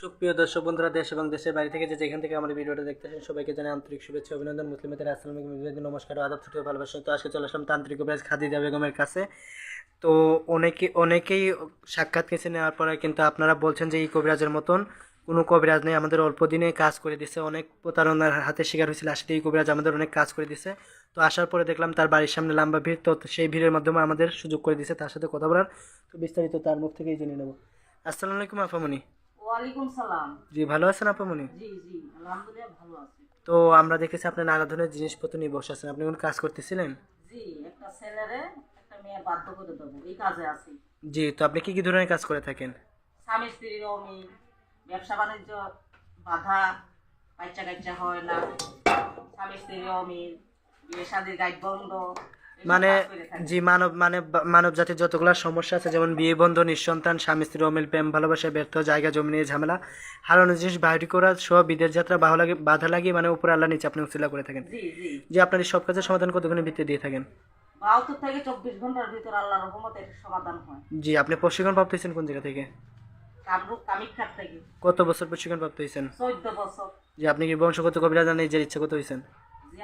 সুপ্রিয় দর্শক বন্ধুরা, দেশ এবং দেশের বাইরে থেকে যে যেখান থেকে আমার ভিডিওটা দেখতেছেন, সবাইকে জানাই আন্তরিক শুভেচ্ছা, অভিনন্দন। মুসলিমদের আসসালাম আলাইকুম নমস্কার আদাব ছোট ভালোবাসা। তো আজকে চলে আসলাম তান্ত্রিক কবিরাজ খাদিজা বেগমের কাছে। তো অনেকে, অনেকেই সাক্ষাৎ কেসে নেওয়ার পরে কিন্তু আপনারা বলছেন যে এই কবিরাজের মতন কোনো কবিরাজ নেই। আমাদের অল্প দিনে কাজ করে দিছে, অনেক প্রতারণার হাতে শিকার হয়েছিল। আসলে এই কবিরাজ আমাদের অনেক কাজ করে দিছে। তো আসার পরে দেখলাম তার বাড়ির সামনে লম্বা ভিড়, তো সেই ভিড়ের মাধ্যমে আমাদের সুযোগ করে দিছে তার সাথে কথা বলার। তো বিস্তারিত তার মুখ থেকেই জেনে নেব। আসসালামু আলাইকুম আপামনি ওয়ালাইকুম সালাম। জি ভালো আছেন আপামনি জি জি আলহামদুলিল্লাহ ভালো আছি। তো আমরা দেখেছি আপনি নানা ধরনের জিনিসপত্র নিয়ে বসে আছেন। আপনি কোনো কাজ করতেছিলেন? জি একটা ছেলেরে একটা মেয়ে বাধ্য করে দেবো এই কাজে আছি। জি তো আপনি কি কি ধরনের কাজ করে থাকেন? স্বামী স্ত্রীর অমিল ব্যবসা বাণিজ্য বাধা বাচ্চা কাচ্চা হয় না। স্বামী স্ত্রীর অমিল বিয়ে শাদির গাইড বন্ধ। মানে। জি মানব মানে মানব জাতির যতগুলো সমস্যা আছে যেমন বিয়ে বন্ধ নিঃসন্তান স্বামী স্ত্রী অমিল প্রেম ভালোবাসা ব্যর্থ জায়গা জমি নিয়ে ঝামেলা হারানো জিনিস বাইরে করা সহ বিদেশ যাত্রা বাহা লাগে বাধা লাগিয়ে মানে উপরে আল্লাহ নিচে আপনি উচিলা করে থাকেন। যে আপনার এই সব কাজের সমাধান কতক্ষণে ভিত্তি দিয়ে থাকেন? বাহাত্তর থেকে চব্বিশ ঘণ্টার ভিতর আল্লাহ রহমতের সমাধান হয়। জি আপনি প্রশিক্ষণ প্রাপ্ত হয়েছেন কোন জায়গা থেকে? কত বছর প্রশিক্ষণ প্রাপ্ত হয়েছেন? চোদ্দ বছর। যে আপনি কি বংশগত কবিরাজ নিজের ইচ্ছা কত হয়েছেন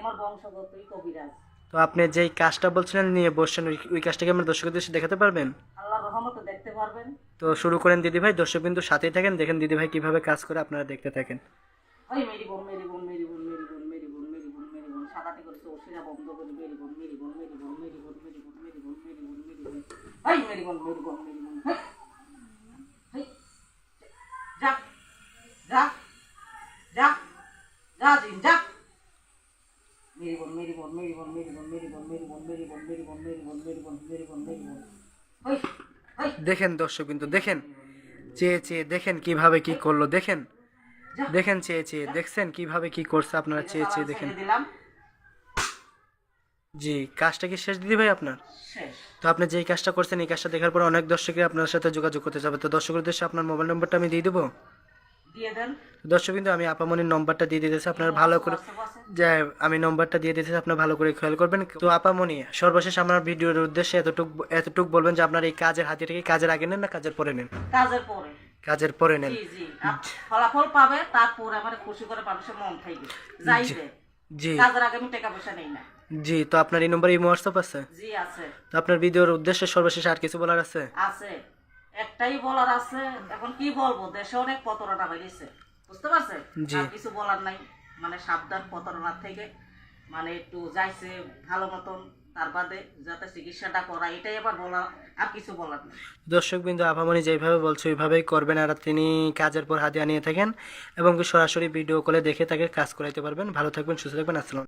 আমার বংশগতই কবিরাজ। তো আপনি যেই কাজটা বলছিলেন নিয়ে বসছেন ওই কাজটাকে আমরা দর্শকদের দেখাতে পারবেন আল্লাহ রহমতে দেখতে পারবেন তো শুরু করেন দিদি ভাই দর্শক কিন্তু সাথেই থাকেন দেখেন দিদি ভাই কীভাবে কাজ করে আপনারা দেখতে থাকেন ওই মেরি বোন মেরি বোন মেরি বোন মেরি বোন মেরি বোন মেরি বোন মেরি বোন সাদাটি করেছে ওসিরা বন্ধ করে মেরি বোন মেরি বোন মেরি বোন মেরি বোন মেরি বোন মেরি বোন মেরি বোন মেরি বোন ওই মেরি বোন মেরি বোন মেরি বোন হেই, হেই, যা যা যা যা জিন যা মেরি বোন মেরি বোন মেরি বোন মেরি বোন মেরি বোন মেরি বোন মেরি বোন দেখেন দর্শক কিন্তু দেখেন চেয়ে চেয়ে দেখেন কীভাবে কি করল দেখেন দেখেন চেয়ে চেয়ে দেখছেন কীভাবে কি করছে আপনারা চেয়ে চেয়ে দেখেন জি কাজটা কি শেষ দিদি ভাই আপনার তো আপনি যেই কাজটা করছেন এই কাজটা দেখার পর অনেক দর্শকই আপনার সাথে যোগাযোগ করতে যাবে তো দর্শকের উদ্দেশ্যে আপনার মোবাইল নম্বরটা আমি দিয়ে দেবো দিয়ে দেন। দর্শক কিন্তু আমি আপামনির নম্বরটা দিয়ে দিতেছি আপনার ভালো করে যে আমি নম্বরটা দিয়ে দিতেছি আপনার ভালো করে খেয়াল করবেন। তো আপামনি সর্বশেষ আমার ভিডিওর উদ্দেশ্যে এতটুক এতটুক বলবেন যে আপনার এই কাজের হাতিটা কি কাজের আগে নেন না কাজের পরে নেন? কাজের পরে। কাজের পরে নেন। জি জি। ফলাফল পাবে তারপরে আমার খুশি করে মানুষের মন থাকবে। যাইবে জি কাজের আগে আমি টাকা পয়সা নেই না। জি তো আপনার এই নম্বরে ইমো হোয়াটসঅ্যাপ আছে? জি আছে। তো আপনার ভিডিওর উদ্দেশ্যে সর্বশেষ আর কিছু বলার আছে? আছে। একটাই বলার আছে এখন কি বলব? দেশে অনেক প্রতারণা বেরিয়েছে বুঝতে পারছেন। আর কিছু বলার নাই মানে সাবধান প্রতারণার থেকে মানে একটু যাইছে ভালো মতন তার বাদে যাতে চিকিৎসাটা করা এটাই আবার বলা আর কিছু বলার নেই। দর্শক বিন্দু আভামনি যেভাবে বলছে ওইভাবেই করবেন আর তিনি কাজের পর হাতে আনিয়ে থাকেন এবং সরাসরি ভিডিও কলে দেখে তাকে কাজ করাইতে পারবেন। ভালো থাকবেন সুস্থ থাকবেন আসসালাম